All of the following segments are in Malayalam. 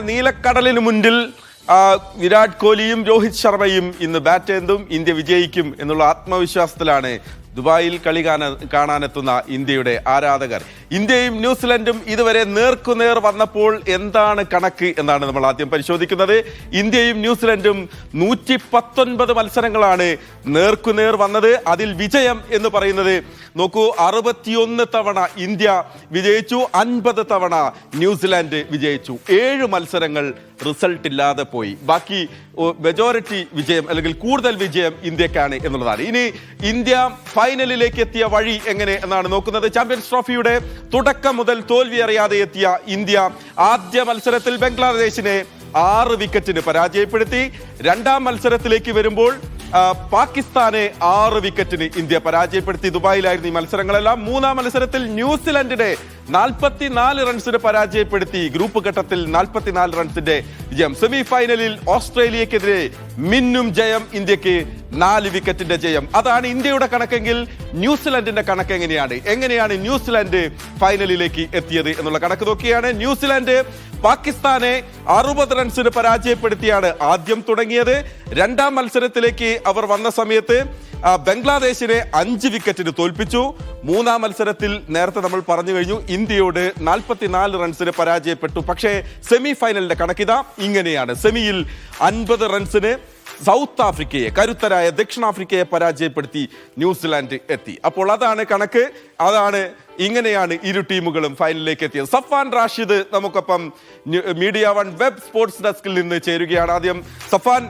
നീലക്കടലിന് മുന്നിൽ വിരാട് കോഹ്ലിയും രോഹിത് ശർമ്മയും ഇന്ന് ബാറ്റ് എന്തും ഇന്ത്യ വിജയിക്കും എന്നുള്ള ആത്മവിശ്വാസത്തിലാണ് ദുബായിൽ കളി കാണാൻ കാണാനെത്തുന്ന ഇന്ത്യയുടെ ആരാധകർ. ഇന്ത്യയും ന്യൂസിലൻഡും ഇതുവരെ നേർക്കുനേർ വന്നപ്പോൾ എന്താണ് കണക്ക് എന്നാണ് നമ്മൾ ആദ്യം പരിശോധിക്കുന്നത്. ഇന്ത്യയും ന്യൂസിലൻഡും നൂറ്റി പത്തൊൻപത് മത്സരങ്ങളാണ് നേർക്കുനേർ വന്നത്. അതിൽ വിജയം എന്ന് പറയുന്നത് നോക്കൂ അറുപത്തിയൊന്ന് തവണ ഇന്ത്യ വിജയിച്ചു അൻപത് തവണ ന്യൂസിലാൻഡ് വിജയിച്ചു. ഏഴ് മത്സരങ്ങൾ റിസൾട്ട് ഇല്ലാതെ പോയി. ബാക്കി മെജോറിറ്റി വിജയം അല്ലെങ്കിൽ കൂടുതൽ വിജയം ഇന്ത്യക്കാണ് എന്നുള്ളതാണ്. ഇനി ഇന്ത്യ ഫൈനലിലേക്ക് എത്തിയ വഴി എങ്ങനെ എന്നാണ് നോക്കുന്നത്. ചാമ്പ്യൻസ് ട്രോഫിയുടെ തുടക്കം മുതൽ തോൽവി അറിയാതെ എത്തിയ ഇന്ത്യ ആദ്യ മത്സരത്തിൽ ബംഗ്ലാദേശിനെ ആറ് വിക്കറ്റിന് പരാജയപ്പെടുത്തി. രണ്ടാം മത്സരത്തിലേക്ക് വരുമ്പോൾ പാകിസ്ഥാനെ ആറ് വിക്കറ്റിന് ഇന്ത്യ പരാജയപ്പെടുത്തി. ദുബായിലായിരുന്നു ഈ മത്സരങ്ങളെല്ലാം. മൂന്നാം മത്സരത്തിൽ ന്യൂസിലൻഡിനെ നാൽപ്പത്തിനാല് റൺസിന് പരാജയപ്പെടുത്തി. ഗ്രൂപ്പ് ഘട്ടത്തിൽ നാൽപ്പത്തിനാല് റൺസിന്റെ വിജയം. സെമി ഫൈനലിൽ ഓസ്ട്രേലിയക്കെതിരെ മിന്നും ജയം ഇന്ത്യയ്ക്ക് നാല് വിക്കറ്റിന്റെ ജയം. അതാണ് ഇന്ത്യയുടെ കണക്കെങ്കിൽ ന്യൂസിലൻഡിന്റെ കണക്ക് എങ്ങനെയാണ്? എങ്ങനെയാണ് ന്യൂസിലാൻഡ് ഫൈനലിലേക്ക് എത്തിയത് എന്നുള്ള കണക്ക് നോക്കിയാണ്. ന്യൂസിലാൻഡ് പാകിസ്ഥാനെ അറുപത് റൺസിന് പരാജയപ്പെടുത്തിയാണ് ആദ്യം തുടങ്ങിയത്. രണ്ടാം മത്സരത്തിലേക്ക് അവർ വന്ന സമയത്ത് ബംഗ്ലാദേശിനെ അഞ്ച് വിക്കറ്റിന് തോൽപ്പിച്ചു. മൂന്നാം മത്സരത്തിൽ നേരത്തെ നമ്മൾ പറഞ്ഞു കഴിഞ്ഞു ഇന്ത്യയോട് നാൽപ്പത്തിനാല് റൺസിന് പരാജയപ്പെട്ടു. പക്ഷേ സെമി ഫൈനലിന്റെ കണക്കിത ഇങ്ങനെയാണ്. സെമിയിൽ അൻപത് റൺസിന് സൗത്ത് ആഫ്രിക്കയെ കരുത്തരായ ദക്ഷിണാഫ്രിക്കയെ പരാജയപ്പെടുത്തി ന്യൂസിലാൻഡ് എത്തി. അപ്പോൾ അതാണ് കണക്ക്. അതാണ് ഇങ്ങനെയാണ് ഇരു ടീമുകളും ഫൈനലിലേക്ക് എത്തിയത്. സഫാൻ റാഷിദ് നമുക്കൊപ്പം മീഡിയ വൺ വെബ് സ്പോർട്സ് ഡെസ്കിൽ നിന്ന് ചേരുകയാണ് ആദ്യം. സഫാൻ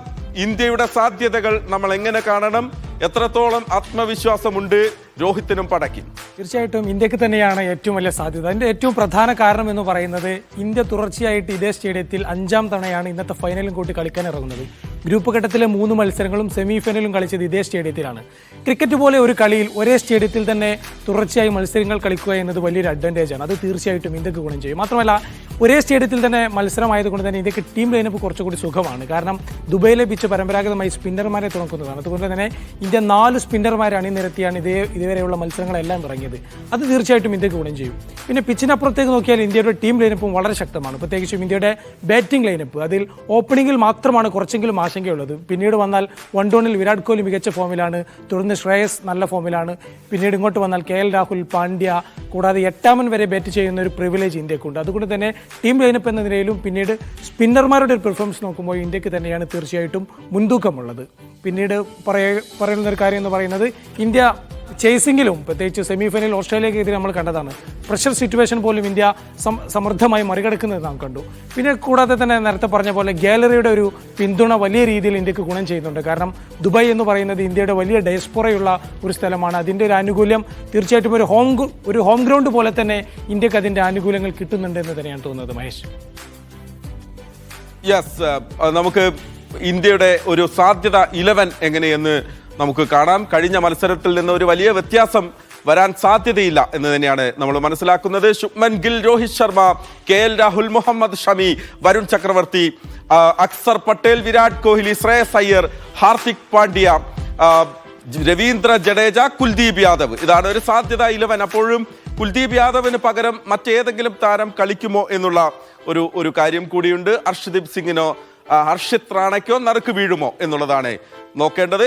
ഇന്ത്യയുടെ സാധ്യതകൾ നമ്മൾ എങ്ങനെ കാണണം? എത്രത്തോളം ആത്മവിശ്വാസമുണ്ട്? രോഹിത്തിനും പടയ്ക്കും തീർച്ചയായിട്ടും ഇന്ത്യയ്ക്ക് തന്നെയാണ് ഏറ്റവും വലിയ സാധ്യത. അതിന്റെ ഏറ്റവും പ്രധാന കാരണം എന്ന് പറയുന്നത് ഇന്ത്യ തുടർച്ചയായിട്ട് ഇതേ സ്റ്റേഡിയത്തിൽ അഞ്ചാം തവണയാണ് ഇന്നത്തെ ഫൈനലും കൂട്ടി കളിക്കാൻ ഇറങ്ങുന്നത്. ഗ്രൂപ്പ് ഘട്ടത്തിലെ മൂന്ന് മത്സരങ്ങളും സെമിഫൈനലും കളിച്ചത് ഇതേ സ്റ്റേഡിയത്തിലാണ്. ക്രിക്കറ്റ് പോലെ ഒരു കളിയിൽ ഒരേ സ്റ്റേഡിയത്തിൽ തന്നെ തുടർച്ചയായി മത്സരങ്ങൾ കളിക്കുക എന്നത് വലിയൊരു അഡ്വാന്റേജ് ആണ്. അത് തീർച്ചയായിട്ടും ഇന്ത്യയ്ക്ക് ഗുണം ചെയ്യും. മാത്രമല്ല ഒരേ സ്റ്റേഡിയത്തിൽ തന്നെ മത്സരമായതുകൊണ്ട് തന്നെ ഇന്ത്യയ്ക്ക് ടീം ലൈനപ്പ് കുറച്ചുകൂടി സുഖമാണ്. കാരണം ദുബൈയിലെ പിച്ച് പരമ്പരാഗതമായി സ്പിന്നർമാരെ തുറക്കുന്നതാണ്. അതുകൊണ്ട് തന്നെ ഇന്ത്യ നാല് സ്പിന്നർമാരെ അണിനിരത്തിയാണ് ഇതേ ഇതുവരെയുള്ള മത്സരങ്ങളെല്ലാം ഇറങ്ങിയത് അത് തീർച്ചയായിട്ടും ഇന്ത്യയ്ക്ക് ഗുണം ചെയ്യും. പിന്നെ പിച്ചിനപ്പുറത്തേക്ക് നോക്കിയാൽ ഇന്ത്യയുടെ ടീം ലൈനപ്പും വളരെ ശക്തമാണ്. പ്രത്യേകിച്ചും ഇന്ത്യയുടെ ബാറ്റിംഗ് ലൈനപ്പ് അതിൽ ഓപ്പണിംഗിൽ മാത്രമാണ് കുറച്ചെങ്കിലും ആശങ്കയുള്ളത്. പിന്നീട് വന്നാൽ വൺ ഡൗണിൽ വിരാട് കോഹ്ലി മികച്ച ഫോമിലാണ്. തുടർന്ന് ശ്രേയസ് നല്ല ഫോമിലാണ്. പിന്നീട് ഇങ്ങോട്ട് വന്നാൽ കെ എൽ രാഹുൽ പാണ്ഡ്യ കൂടാതെ എട്ടാമൻ വരെ ബാറ്റ് ചെയ്യുന്ന ഒരു പ്രിവിലേജ് ഇന്ത്യക്കുണ്ട്. അതുകൊണ്ട് തന്നെ ടീം ലൈനപ്പ് എന്ന നിലയിലും പിന്നീട് സ്പിന്നർമാരുടെ ഒരു പെർഫോമൻസ് നോക്കുമ്പോൾ ഇന്ത്യയ്ക്ക് തന്നെയാണ് തീർച്ചയായിട്ടും മുൻതൂക്കമുള്ളത്. പിന്നീട് പറയ പറയുന്ന ഒരു കാര്യം എന്ന് പറയുന്നത് ഇന്ത്യ ചേസിംഗിലും പ്രത്യേകിച്ച് സെമി ഫൈനൽ ഓസ്ട്രേലിയക്കെതിരെ നമ്മൾ കണ്ടതാണ്. പ്രഷർ സിറ്റുവേഷൻ പോലും ഇന്ത്യ സമൃദ്ധമായി മറികടക്കുന്നത് നാം കണ്ടു. പിന്നെ കൂടാതെ തന്നെ നേരത്തെ പറഞ്ഞ പോലെ ഗാലറിയുടെ ഒരു പിന്തുണ വലിയ രീതിയിൽ ഇന്ത്യയ്ക്ക് ഗുണം ചെയ്യുന്നുണ്ട്. കാരണം ദുബായ് എന്ന് പറയുന്നത് ഇന്ത്യയുടെ വലിയ ഡയസ്പോറയുള്ള ഒരു സ്ഥലമാണ്. അതിന്റെ ഒരു ആനുകൂല്യം തീർച്ചയായിട്ടും ഒരു ഹോം ഒരു ഹോം ഗ്രൗണ്ട് പോലെ തന്നെ ഇന്ത്യയ്ക്ക് അതിന്റെ ആനുകൂല്യങ്ങൾ കിട്ടുന്നുണ്ട് എന്ന് തന്നെയാണ് തോന്നുന്നത് മഹേഷ്. യെസ് നമുക്ക് ഇന്ത്യയുടെ ഒരു സാധ്യത ഇലവൻ എങ്ങനെയെന്ന് നമുക്ക് കാണാം. കഴിഞ്ഞ മത്സരത്തിൽ നിന്ന് ഒരു വലിയ വ്യത്യാസം വരാൻ സാധ്യതയില്ല എന്ന് തന്നെയാണ് നമ്മൾ മനസ്സിലാക്കുന്നത്. Shubman Gill Rohit Sharma K L Rahul Mohammed Shami Varun Chakravarthy Axar Patel Virat Kohli Shreyas Iyer Hardik Pandya Ravindra Jadeja Kuldeep Yadav. ഇതാണ് ഒരു സാധ്യത ഇലവൻ അപ്പോഴും കുൽദീപ് യാദവിന് പകരം മറ്റേതെങ്കിലും താരം കളിക്കുമോ എന്നുള്ള ഒരു ഒരു കാര്യം കൂടിയുണ്ട്. ഹർഷദീപ് സിംഗിനോ ഹർഷിത് റാണയ്ക്കോ നറുക്ക് വീഴുമോ എന്നുള്ളതാണ് നോക്കേണ്ടത്.